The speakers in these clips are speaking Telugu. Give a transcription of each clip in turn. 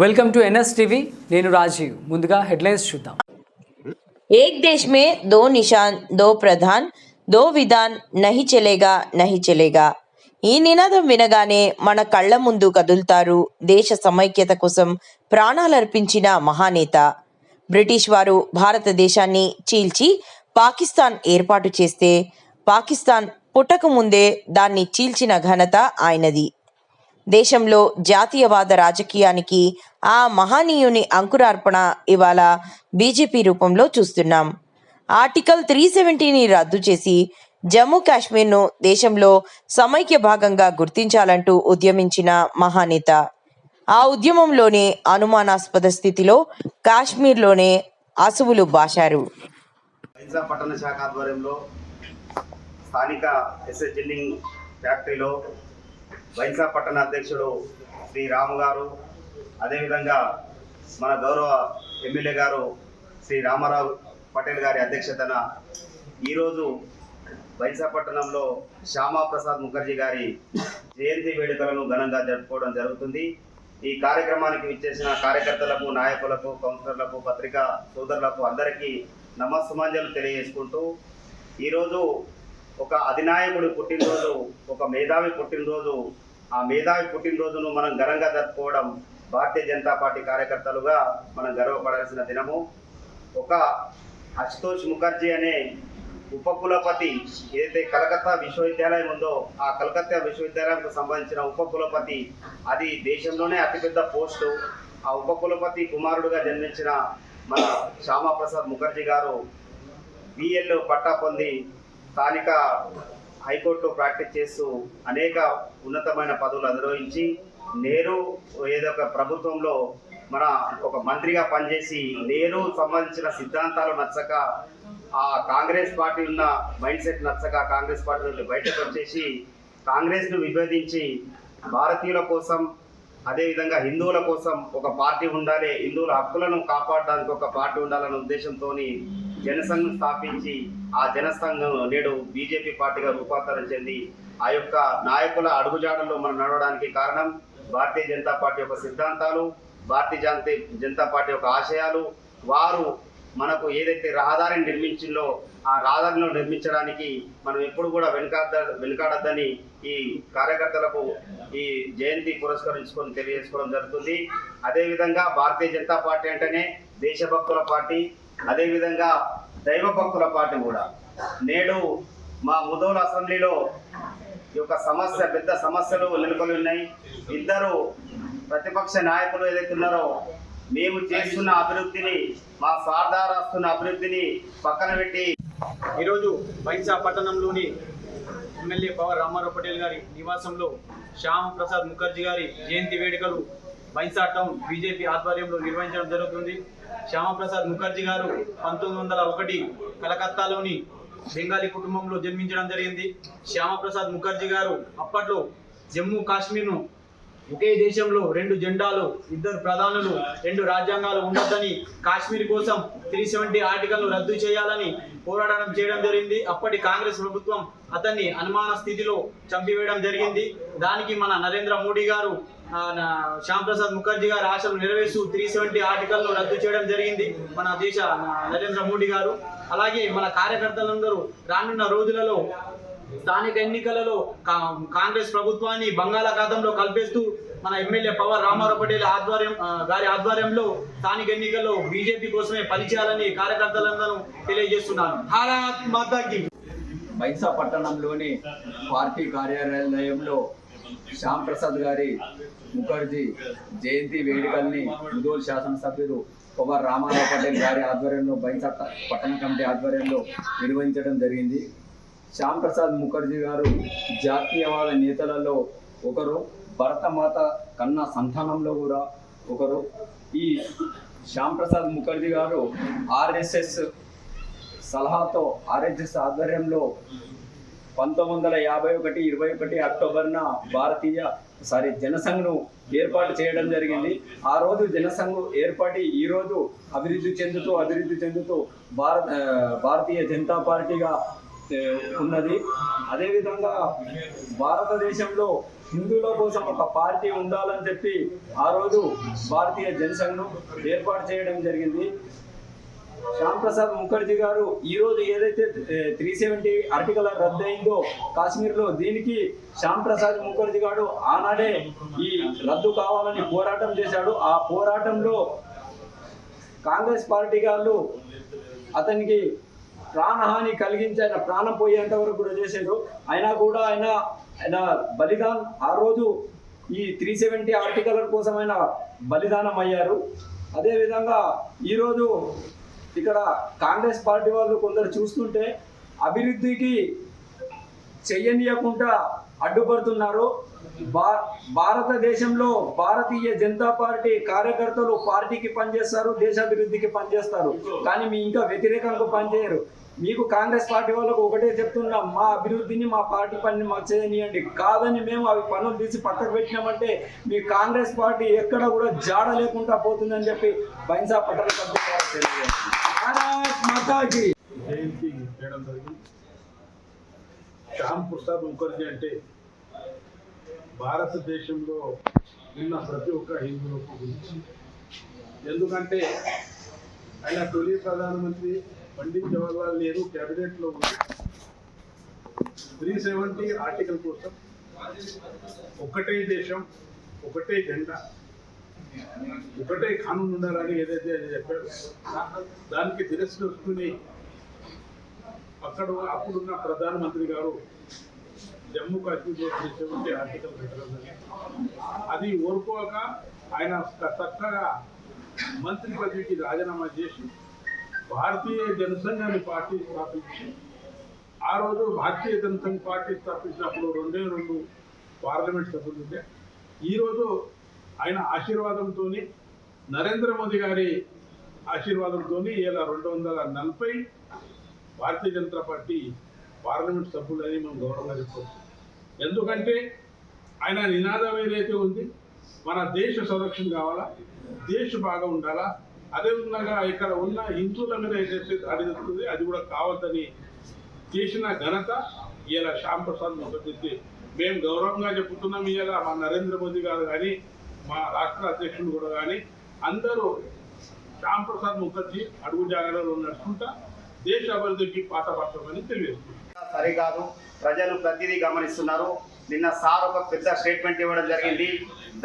Welcome to NS TV. నేను రాజీవ్. ముందుగా హెడ్లైన్స్ చూద్దాం. ఏక్ దేశ్ మే దో నిషాన్ దో ప్రధాన్ దో విధాన్ నహి చెలేగా నహి చెలేగా. ఈ నినాదం వినగానే మన కళ్ళ ముందు కదులుతారు దేశ సమైక్యత కోసం ప్రాణాలర్పించిన మహానేత. బ్రిటిష్ వారు భారతదేశాన్ని చీల్చి పాకిస్తాన్ ఏర్పాటు చేస్తే పాకిస్తాన్ పుట్టక ముందే దాన్ని చీల్చిన ఘనత ఆయనది. దేశంలో జాతీయవాద రాజకీయానికి ఆ మహనీయుని అంకురార్పణ ఇవాళ బీజేపీ రూపంలో చూస్తున్నాం. ఆర్టికల్ త్రీ సెవెంటీని రద్దు చేసి జమ్మూ కాశ్మీర్ను దేశంలో సమైక్య భాగంగా గుర్తించాలంటూ ఉద్యమించిన మహానేత. ఆ ఉద్యమంలోనే అనుమానాస్పద స్థితిలో కాశ్మీర్లోనే అసువులు బాశారు. పట్టణ శాఖ ఆధ్వర్యంలో స్థానిక ఎస్ఎస్ జిల్లింగ్ ఫ్యాక్టరీలో వైసా పట్టణ అధ్యక్షుడు శ్రీ రాము గారు అదేవిధంగా మన గౌరవ ఎమ్మెల్యే గారు శ్రీ రామారావు పటేల్ గారి అధ్యక్షతన ఈరోజు వైజాగ్ పట్టణంలో శ్యామా ప్రసాద్ ముఖర్జీ గారి జయంతి వేడుకలను ఘనంగా జరుపుకోవడం జరుగుతుంది. ఈ కార్యక్రమానికి విచ్చేసిన కార్యకర్తలకు నాయకులకు కౌన్సిలర్లకు పత్రికా సోదరులకు అందరికీ నమస్సుమాంజలు తెలియజేసుకుంటూ ఈరోజు ఒక అధినాయకుడి పుట్టినరోజు ఒక మేధావి పుట్టినరోజు ఆ మేధావి పుట్టినరోజును మనం ఘనంగా జరుపుకోవడం భారతీయ జనతా పార్టీ కార్యకర్తలుగా మనం గర్వపడాల్సిన దినము. ఒక అశుతోష్ ముఖర్జీ అనే ఉపకులపతి ఏదైతే కలకత్తా విశ్వవిద్యాలయం ఉందో ఆ కలకత్తా విశ్వవిద్యాలయంకు సంబంధించిన ఉపకులపతి అది దేశంలోనే అతిపెద్ద పోస్టు. ఆ ఉపకులపతి కుమారుడుగా జన్మించిన మన శ్యామాప్రసాద్ ముఖర్జీ గారు బిఎల్ పట్టా పొంది స్థానిక హైకోర్టులో ప్రాక్టీస్ చేస్తూ అనేక ఉన్నతమైన పదవులు అధిరోహించి నేను ఏదో ఒక ప్రభుత్వంలో మన ఒక మంత్రిగా పనిచేసి నేరు సంబంధించిన సిద్ధాంతాలు నచ్చక ఆ కాంగ్రెస్ పార్టీ ఉన్న మైండ్ సెట్ నచ్చక కాంగ్రెస్ పార్టీ నుండి బయటకు వచ్చేసి కాంగ్రెస్ను విభేదించి భారతీయుల కోసం అదేవిధంగా హిందువుల కోసం ఒక పార్టీ ఉండాలి హిందువుల హక్కులను కాపాడడానికి ఒక పార్టీ ఉండాలనే ఉద్దేశంతో జనసంఘం స్థాపించి ఆ జనసంఘం నేడు బీజేపీ పార్టీగా రూపాంతరం చెంది ఆ యొక్క నాయకుల అడుగుజాడల్లో మనం నడవడానికి కారణం భారతీయ జనతా పార్టీ యొక్క సిద్ధాంతాలు భారతీయ జనతా జనతా పార్టీ యొక్క ఆశయాలు వారు మనకు ఏదైతే రహదారిని నిర్మించిందో ఆ రహదారిలో నిర్మించడానికి మనం ఎప్పుడు కూడా వెనుకాడ వెనుకాడద్దని ఈ కార్యకర్తలకు ఈ జయంతి పురస్కరించుకొని తెలియజేసుకోవడం జరుగుతుంది. అదేవిధంగా భారతీయ జనతా పార్టీ అంటేనే దేశభక్తుల పార్టీ అదేవిధంగా దైవ భక్తుల పార్టీ కూడా. నేడు మా ముదోలు అసెంబ్లీలో ఈ యొక్క సమస్య పెద్ద సమస్యలు నెలకొని ఉన్నాయి. ఇద్దరు ప్రతిపక్ష నాయకులు ఏదైతే ఉన్నారో మేము చేస్తున్న అభివృద్ధిని మా సార్దార్ రాస్తున్న అభివృద్ధిని పక్కన పెట్టి ఈరోజు వైసా పట్టణంలోని ఎమ్మెల్యే పవర్ రామారావు పటేల్ గారి నివాసంలో శ్యామ్ ప్రసాద్ ముఖర్జీ గారి జయంతి వేడుకలు వైన్సా టౌన్ బీజేపీ ఆధ్వర్యంలో నిర్వహించడం జరుగుతుంది. శ్యామప్రసాద్ ముఖర్జీ గారు పంతొమ్మిది వందల ఒకటి కలకత్తాలోని బెంగాలీ కుటుంబంలో జన్మించడం జరిగింది. శ్యామప్రసాద్ ముఖర్జీ గారు అప్పట్లో జమ్మూ కాశ్మీర్ను ఒకే దేశంలో రెండు జెండాలు ఇద్దరు ప్రధానులు రెండు రాజ్యాంగాలు ఉండొద్దని కాశ్మీర్ కోసం త్రీ సెవెంటీ ఆర్టికల్ను రద్దు చేయాలని పోరాటం చేయడం జరిగింది. అప్పటి కాంగ్రెస్ ప్రభుత్వం అతన్ని అనుమాన స్థితిలో చంపివేయడం జరిగింది. దానికి మన నరేంద్ర మోడీ గారు శ్యామ్ ప్రసాద్ ముఖర్జీ గారి ఆశలు నెరవేర్చు త్రీ సెవెంటీ ఆర్టికల్ను రద్దు చేయడం జరిగింది మన దేశ నరేంద్ర మోడీ గారు. అలాగే మన కార్యకర్తలందరూ రానున్న రోజులలో స్థానిక ఎన్నికలలో కా- కాంగ్రెస్ ప్రభుత్వాన్ని బంగాళాఖాతంలో కల్పేస్తూ మన ఎమ్మెల్యే పవర్ రామారావు పటేల్ ఆధ్వర్యం గారి ఆధ్వర్యంలో స్థానిక ఎన్నికల్లో బీజేపీ కోసమే పనిచేయాలని కార్యకర్తలందరూ తెలియజేస్తున్నాను భారత్ మాతాకి. బైన్సా పట్టణంలోని పార్టీ కార్యాలయంలో శ్యామ్ ప్రసాద్ గారి ముఖర్జీ జయంతి వేడుకల్ని ముదోల్ శాసనసభ్యులు పవర్ రామారావు పటేల్ గారి ఆధ్వర్యంలో బైన్సా పట్టణ కమిటీ ఆధ్వర్యంలో నిర్వహించడం జరిగింది. శ్యామ్ ప్రసాద్ ముఖర్జీ గారు జాతీయవాద నేతలలో ఒకరు భరతమాత కన్నా సంతానంలో కూడా ఒకరు. ఈ శ్యామ్ ప్రసాద్ ముఖర్జీ గారు ఆర్ఎస్ఎస్ సలహాతో ఆర్ఎస్ఎస్ ఆధ్వర్యంలో పంతొమ్మిది వందల యాభై ఒకటి ఇరవై ఒకటి అక్టోబర్న భారతీయ సారీ జనసంఘ్ను ఏర్పాటు చేయడం జరిగింది. ఆ రోజు జనసంఘ్ ఏర్పాటు ఈ రోజు అభివృద్ధి చెందుతూ అభివృద్ధి చెందుతూ భారత భారతీయ జనతా పార్టీగా ఉన్నది. అదేవిధంగా భారతదేశంలో హిందువుల కోసం ఒక పార్టీ ఉండాలని చెప్పి ఆ రోజు భారతీయ జనసంఘ్ను ఏర్పాటు చేయడం జరిగింది. శ్యామ్ ప్రసాద్ ముఖర్జీ గారు ఈ రోజు ఏదైతే త్రీ సెవెంటీ ఆర్టికల్ రద్దు అయిందో కాశ్మీర్లో దీనికి శ్యామ్ ప్రసాద్ ముఖర్జీ గారు ఆనాడే ఈ రద్దు కావాలని పోరాటం చేశాడు. ఆ పోరాటంలో కాంగ్రెస్ పార్టీ వాళ్ళు అతనికి ప్రాణహాని కలిగించి ఆయన ప్రాణం పోయేంత వరకు కూడా చేశారు. అయినా కూడా ఆయన ఆయన బలిదాన్ ఆ రోజు ఈ త్రీ సెవెంటీ ఆర్టికల్ కోసం ఆయన బలిదానం అయ్యారు అదేవిధంగా ఈరోజు ఇక్కడ కాంగ్రెస్ పార్టీ వాళ్ళు కొందరు చూస్తుంటే అభివృద్ధికి చెయ్యనీయకుండా అడ్డుపడుతున్నారు. భా భారతదేశంలో భారతీయ జనతా పార్టీ కార్యకర్తలు పార్టీకి పనిచేస్తారు దేశాభివృద్ధికి పనిచేస్తారు. కానీ మీ ఇంకా వ్యతిరేకంగా పనిచేయరు. మీకు కాంగ్రెస్ పార్టీ వాళ్ళకు ఒకటే చెప్తున్నాం మా అభివృద్ధిని మా పార్టీ పనిని మాకు చేయనియండి. కాదని మేము అవి పనులు తీసి పక్కకు పెట్టినామంటే మీ కాంగ్రెస్ పార్టీ ఎక్కడ కూడా జాడ లేకుండా పోతుందని చెప్పి బైన్సా పట్టణ సభ్యులు తెలియజేస్తున్నారు. మాతాకి. జయంతి చేయడం జరిగింది. శ్యామ్ ప్రసాద్ ముఖర్జీ అంటే భారతదేశంలో నిన్న ప్రతి ఒక్క హిందువులకు గురించి ఎందుకంటే ఆయన తొలి ప్రధానమంత్రి పండిత్ జవహర్లాల్ నెహ్రూ క్యాబినెట్లో ఉంది త్రీ సెవెంటీ ఆర్టికల్ కోసం ఒకటే దేశం ఒకటే జెండా ఒకటే కానూన్ ఉండాలని ఏదైతే చెప్పాడు దానికి తిరస్కరించుకుని అక్కడ అప్పుడున్న ప్రధానమంత్రి గారు జమ్మూ కాశ్మీర్లో చేసేటువంటి ఆర్టికల్ అది ఓరుకోక ఆయన చక్కగా మంత్రి పదవికి రాజీనామా చేసి భారతీయ జనసంఘాన్ని పార్టీ స్థాపించి ఆ రోజు భారతీయ జనసంఘ్ పార్టీ స్థాపించినప్పుడు రెండే రెండు పార్లమెంట్ సభ్యులు ఉండే ఈరోజు ఆయన ఆశీర్వాదంతో నరేంద్ర మోదీ గారి ఆశీర్వాదంతో ఇలా రెండు వందల నలభై భారతీయ జనతా పార్టీ పార్లమెంట్ సభ్యులని మనం గౌరవంగా చెప్పుకోవచ్చు. ఎందుకంటే ఆయన నినాదం ఏదైతే ఉంది మన దేశ సంరక్షణ కావాలా దేశ బాగా ఉండాలా అదేవిధంగా ఇక్కడ ఉన్న హిందువుల మీద ఏదైతే దాడి జరుగుతుంది అది కూడా కావద్దని చేసిన ఘనత ఇలా శ్యామ్ ప్రసాద్ ముఖర్జీ మేము గౌరవంగా చెప్పుతున్నాం ఇలా మా నరేంద్ర మోదీ గారు కానీ మా రాష్ట్ర అధ్యక్షుడు కూడా కానీ అందరూ శ్యామ్ ప్రసాద్ ముఖర్జీ అడుగు జాగ్రత్తలో నడుచుకుంటా దేశ అభివృద్ధికి పాట పడతామని తెలియజేస్తున్నారు. సరికాదు. ప్రజలు ప్రతిదీ గమనిస్తున్నారు. నిన్న సార్ ఒక పెద్ద స్టేట్మెంట్ ఇవ్వడం జరిగింది.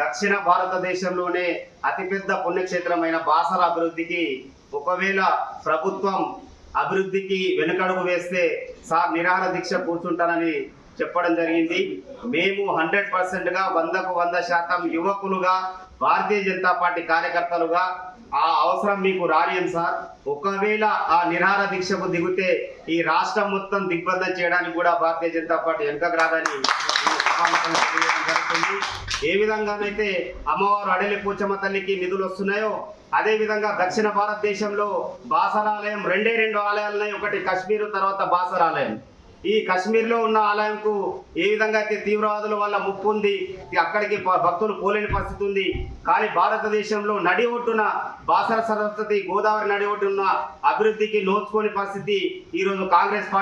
దక్షిణ భారతదేశంలోనే అతిపెద్ద పుణ్యక్షేత్రమైన బాసర అభివృద్ధికి ఒకవేళ ప్రభుత్వం అభివృద్ధికి వెనుకడుగు వేస్తే సార్ నిరాహార దీక్ష కూర్చుంటానని చెప్పడం జరిగింది. మేము హండ్రెడ్ పర్సెంట్గా వందకు వంద శాతం యువకులుగా భారతీయ జనతా పార్టీ కార్యకర్తలుగా ఆ అవసరం మీకు రాలేదు సార్. ఒకవేళ ఆ నిరాహార దీక్షకు దిగితే ఈ రాష్ట్రం మొత్తం దిగ్బంధం చేయడానికి కూడా భారతీయ జనతా పార్టీ వెనుకకు రాదని జరుగుతుంది. ఏ విధంగానైతే అమ్మవారు అడలి పూచమ్మ తల్లికి నిధులు వస్తున్నాయో అదే విధంగా దక్షిణ భారతదేశంలో బాసరాలయం రెండే రెండు ఆలయాలున్నాయి. ఒకటి కశ్మీర్ తర్వాత బాసరాలయం. ఈ కాశ్మీర్లో ఉన్న ఆలయంకు ఏ విధంగా అయితే తీవ్రవాదుల వల్ల ముప్పు ఉంది అక్కడికి భక్తులు పోలేని పరిస్థితి ఉంది. కానీ భారతదేశంలో నడి ఒడ్డున బాసర సరస్వతి గోదావరి నడి ఒడ్డున అభివృద్ధికి నోచుకోని పరిస్థితి ఈ రోజు కాంగ్రెస్ పార్టీ